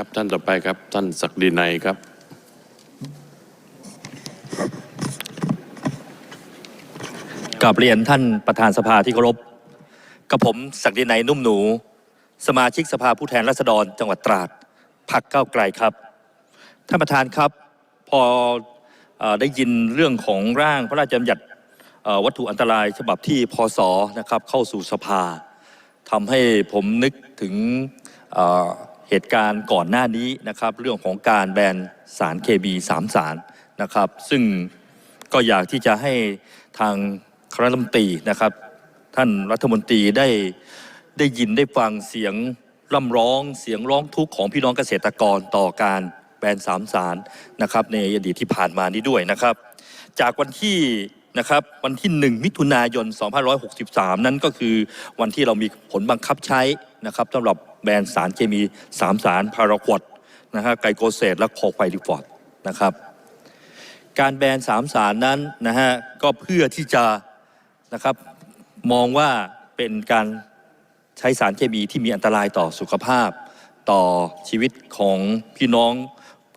ครับท่านต่อไปครับท่านศักดินัยครับกราบเรียนท่านประธานสภาที่เคารพกับผมศักดินัยนุ่มหนู สมาชิกสภาผู้แทนราษฎรจังหวัดตราดพักเก้าไกลครับ ท่านประธานครับ พออได้ยินเรื่องของร่างพระราชบัญญัติวัตถุอันตรายฉบับที่พศนะครับเข้าสู่สภาทำให้ผมนึกถึง เหตุการณ์ก่อนหน้านี้นะครับเรื่องของการแบนสารเคมีสามสารนะครับ ซึ่งก็อยากที่จะให้ทางคณะรัฐมนตรีนะครับ ท่านรัฐมนตรีได้ได้ยินได้ฟังเสียงร่ำร้องเสียงร้องทุกข์ของพี่น้องเกษตรกรต่อการแบนสามสารนะครับในอดีตที่ผ่านมานี้ด้วยนะครับ จากวันที่นะครับวันที่ 1 มิถุนายน 2563 นั้นก็คือวันที่เรามีผลบังคับใช้ นะครับสำหรับแบรนด์สารเคมี 3 สารพาราควอดนะฮะไกโกเซตและคอไฟริฟอร์ดนะครับการแบนสามสารนั้นนะฮะก็เพื่อที่จะนะครับมองว่าเป็นการใช้สารเคมีที่มีอันตรายต่อสุขภาพ ต่อชีวิตของพี่น้อง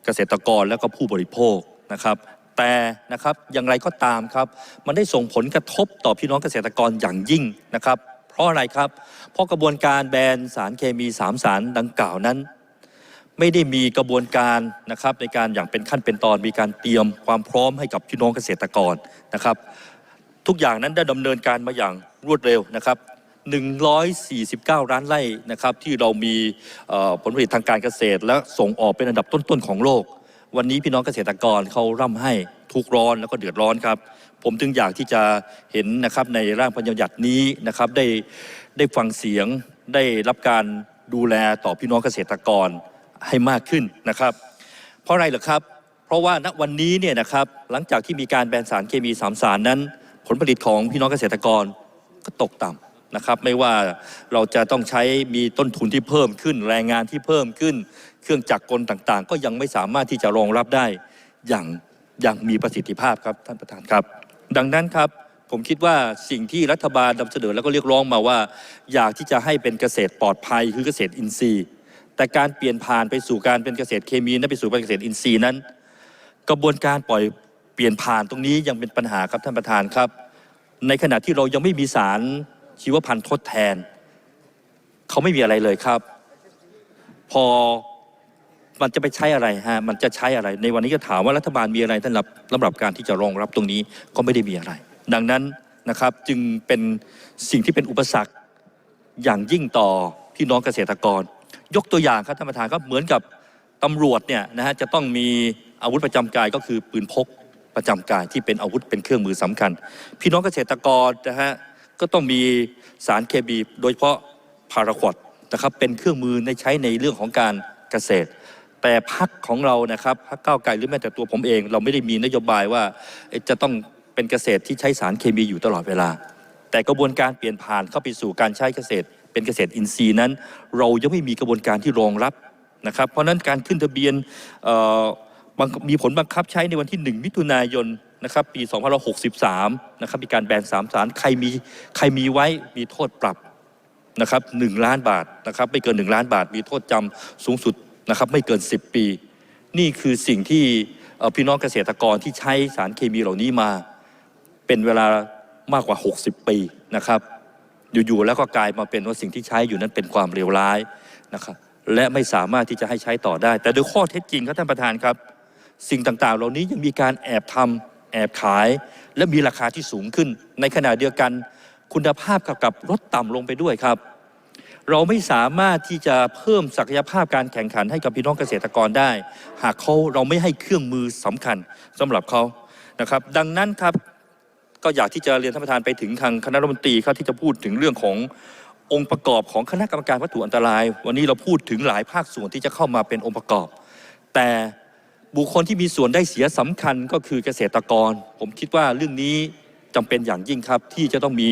เกษตรกรและก็ผู้บริโภคนะครับแต่นะครับอย่างไรก็ตามครับ มันได้ส่งผลกระทบต่อพี่น้องเกษตรกรอย่างยิ่งนะครับ เพราะอะไรครับ เพราะกระบวนการแบนสารเคมีสามสารดังกล่าวนั้น ไม่ได้มีกระบวนการนะครับในการอย่างเป็นขั้นเป็นตอนมีการเตรียมความพร้อมให้กับพี่น้องเกษตรกรนะครับ ทุกอย่างนั้นได้ดำเนินการมาอย่างรวดเร็วนะครับ149 ล้านไร่นะครับที่เรามีผลผลิตทางการเกษตร และส่งออกเป็นอันดับต้นๆของโลก วันนี้พี่น้องเกษตรกรเขาร่ำให้ ทุกร้อนแล้วก็เดือดร้อนครับ ผมจึงอยากที่จะเห็นนะครับในร่างพระราชบัญญัตินี้นะครับได้ได้ฟังเสียงได้รับการดูแลต่อพี่น้องเกษตรกรให้มากขึ้นนะครับ เพราะอะไรเหรอครับ เพราะว่าณวันนี้เนี่ยนะครับหลังจากที่มีการแบนสารเคมีสามสารนั้น ผลผลิตของพี่น้องเกษตรกรก็ตกต่ำนะครับ ไม่ว่าเราจะต้องใช้มีต้นทุนที่เพิ่มขึ้น แรงงานที่เพิ่มขึ้น เครื่องจักรกลต่างๆ ก็ยังไม่สามารถที่จะรองรับได้อย่าง อย่างมีประสิทธิภาพครับท่านประธานครับ ดังนั้นครับผมคิดว่าสิ่งที่รัฐบาลนำเสนอแล้วก็เรียกร้องมาว่า อยากที่จะให้เป็นเกษตรปลอดภัยคือเกษตรอินทรีย์ แต่การเปลี่ยนผ่านไปสู่การเป็นเกษตรเคมีนั้นไปสู่การเกษตรอินทรีย์นั้น กระบวนการปล่อยเปลี่ยนผ่านตรงนี้ยังเป็นปัญหาครับท่านประธานครับ ในขณะที่เรายังไม่มีสารชีวพันธุ์ทดแทน เขาไม่มีอะไรเลยครับ พอ มันจะไปใช้อะไรฮะมันจะใช้อะไร ในวันนี้ก็ถามว่ารัฐบาลมีอะไรท่านรับสำหรับการที่จะรองรับตรงนี้ก็ไม่ได้มีอะไร ดังนั้นนะครับจึงเป็นสิ่งที่เป็นอุปสรรคอย่างยิ่งต่อพี่น้องเกษตรกร ยกตัวอย่างครับท่านประธานครับเหมือนกับตำรวจเนี่ยนะฮะจะต้องมีอาวุธประจำกายก็คือปืนพกประจำกายที่เป็นอาวุธเป็นเครื่องมือสำคัญ พี่น้องเกษตรกรนะฮะก็ต้องมีสารเคมีโดยเฉพาะพาราควดนะครับเป็นเครื่องมือในใช้ในเรื่องของการเกษตร แต่พักของเรานะครับพักเก้าไกลหรือแม้แต่ตัวผมเอง เราไม่ได้มีนโยบายว่าจะต้องเป็นเกษตรที่ใช้สารเคมีอยู่ตลอดเวลา แต่กระบวนการเปลี่ยนผ่านเข้าไปสู่การใช้เกษตร เป็นเกษตรอินทรีย์นั้น เรายังไม่มีกระบวนการที่รองรับนะครับ เพราะฉะนั้นการขึ้นทะเบียนมีผลบังคับใช้ในวันที่ 1 มิถุนายนนะครับปี 2563 นะครับมีการแบนสามสารใครมีใครมีไว้มีโทษปรับนะครับ1ล้านบาทนะครับไม่เกิน 1 ล้านบาท มีโทษจำสูงสุด นะครับไม่เกิน 10 ปี นี่คือสิ่งที่พี่น้องเกษตรกรที่ใช้สารเคมีเหล่านี้มา เป็นเวลามากกว่า 60 ปีนะครับ อยู่ๆแล้วก็กลายมาเป็นว่าสิ่งที่ใช้อยู่นั้นเป็นความเลวร้ายนะครับและไม่สามารถที่จะให้ใช้ต่อได้ แต่โดยข้อเท็จจริงครับท่านประธานครับ สิ่งต่างๆ เหล่านี้ยังมีการแอบทำแอบขาย และมีราคาที่สูงขึ้น ในขณะเดียวกัน คุณภาพกับกับลดต่ำลงไปด้วยครับ เราไม่สามารถที่จะเพิ่มศักยภาพการแข่งขันให้กับพี่น้องเกษตรกรได้ หากเขาเราไม่ให้เครื่องมือสำคัญสำหรับเขานะครับ ดังนั้นครับก็อยากที่จะเรียนท่านประธานไปถึงทางคณะรัฐมนตรีครับที่จะพูดถึงเรื่องขององค์ประกอบของคณะกรรมการวัตถุอันตราย วันนี้เราพูดถึงหลายภาคส่วนที่จะเข้ามาเป็นองค์ประกอบ แต่บุคคลที่มีส่วนได้เสียสำคัญก็คือเกษตรกร ผมคิดว่าเรื่องนี้จำเป็นอย่างยิ่งครับที่จะต้องมี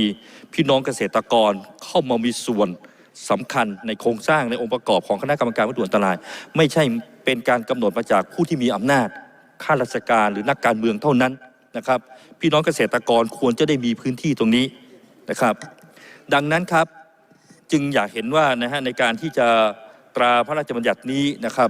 พี่น้องเกษตรกรเข้ามามีส่วน สำคัญในโครงสร้างในองค์ประกอบของคณะกรรมการวัตถุอันตราย ไม่ใช่เป็นการกำหนดมาจากผู้ที่มีอำนาจข้าราชการหรือนักการเมืองเท่านั้นนะครับ พี่น้องเกษตรกรควรจะได้มีพื้นที่ตรงนี้นะครับ ดังนั้นครับจึงอยากเห็นว่านะฮะในการที่จะตราพระราชบัญญัตินี้นะครับ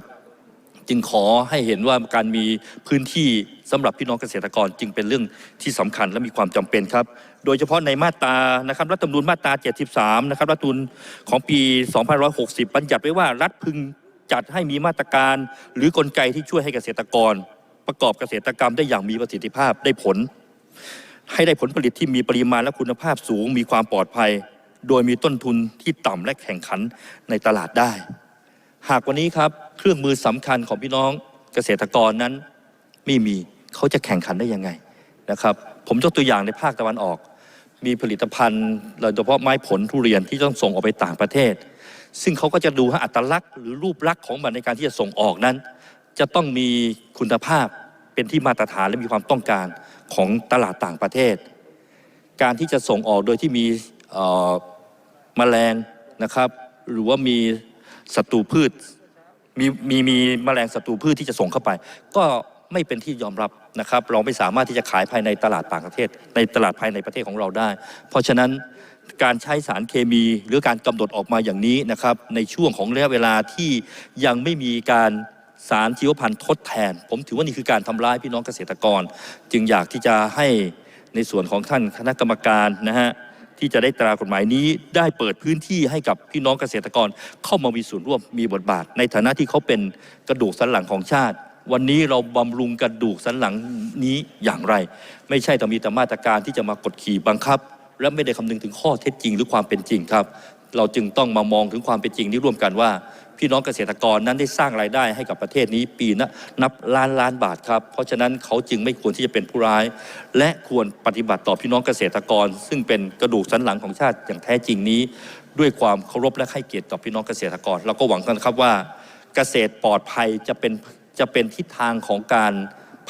จึงขอให้เห็นว่าการมีพื้นที่สำหรับพี่น้องเกษตรกรจึงเป็นเรื่องที่สำคัญและมีความจำเป็นครับ โดยเฉพาะในมาตรานะครับรัฐธรรมนูญมาตรา 73 นะครับรัฐธรรมนูญของปี 2560 บัญญัติไว้ว่ารัฐพึงจัดให้มีมาตรการ หรือกลไกที่ช่วยให้เกษตรกร ประกอบเกษตรกรรมได้อย่างมีประสิทธิภาพได้ผล ให้ได้ผลผลิตที่มีปริมาณและคุณภาพสูง มีความปลอดภัย โดยมีต้นทุนที่ต่ำและแข่งขันในตลาดได้ หากวันนี้ครับเครื่องมือสำคัญของพี่น้องเกษตรกรนั้นไม่มีเขาจะแข่งขันได้ยังไงนะครับ ผมยกตัวอย่างในภาคตะวันออก มีผลิตภัณฑ์โดยเฉพาะไม้ผลทุเรียนที่ต้องส่งออกไปต่างประเทศ ซึ่งเขาก็จะดูอัตลักษณ์หรือรูปลักษณ์ของมันในการที่จะส่งออกนั้น จะต้องมีคุณภาพเป็นที่มาตรฐานและมีความต้องการของตลาดต่างประเทศ การที่จะส่งออกโดยที่มีแมลงนะครับ หรือว่ามี ศัตรูพืชมีมีมีแมลงศัตรูพืชที่จะส่งเข้าไป ก็ไม่เป็นที่ยอมรับนะครับ เราไม่สามารถที่จะขายภายในตลาดต่างประเทศ ในตลาดภายในประเทศของเราได้ เพราะฉะนั้นการใช้สารเคมีหรือการกำหนดออกมาอย่างนี้นะครับ ในช่วงของระยะเวลาที่ยังไม่มีการสารชีวพันธุ์ทดแทน ผมถือว่านี่คือการทำร้ายพี่น้องเกษตรกร จึงอยากที่จะให้ในส่วนของท่านคณะกรรมการนะฮะ ที่จะได้ตรากฎหมายนี้ได้เปิดพื้นที่ให้กับพี่น้องเกษตรกรเข้ามามีส่วนร่วมมีบทบาท ในฐานะที่เขาเป็นกระดูกสันหลังของชาติ วันนี้เราบำรุงกระดูกสันหลังนี้อย่างไร ไม่ใช่แต่มีแต่มาตรการที่จะมากดขี่บังคับ และไม่ได้คำนึงถึงข้อเท็จจริงหรือความเป็นจริงครับ เราจึงต้องมามองถึงความเป็นจริงนี้ร่วมกันว่า พี่น้องเกษตรกรนั้นได้สร้างรายได้ให้กับประเทศนี้ปีนะนับล้านล้านบาทครับ เพราะฉะนั้นเขาจึงไม่ควรที่จะเป็นผู้ร้าย และควรปฏิบัติต่อพี่น้องเกษตรกร ซึ่งเป็นกระดูกสันหลังของชาติอย่างแท้จริงนี้ ด้วยความเคารพและให้เกียรติต่อพี่น้องเกษตรกรเราก็หวังกันครับว่า เกษตรปลอดภัยจะเป็นจะเป็นทิศทางของการ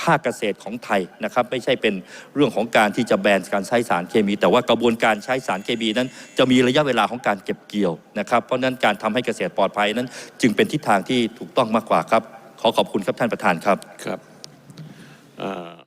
ภาคเกษตรของไทยนะครับไม่ใช่เป็นเรื่องของการที่จะแบนการใช้สารเคมี แต่ว่ากระบวนการใช้สารเคมีนั้น จะมีระยะเวลาของการเก็บเกี่ยวนะครับ เพราะนั้นการทำให้เกษตรปลอดภัยนั้น จึงเป็นทิศทางที่ถูกต้องมากกว่าครับ ขอขอบคุณครับท่านประธานครับครับ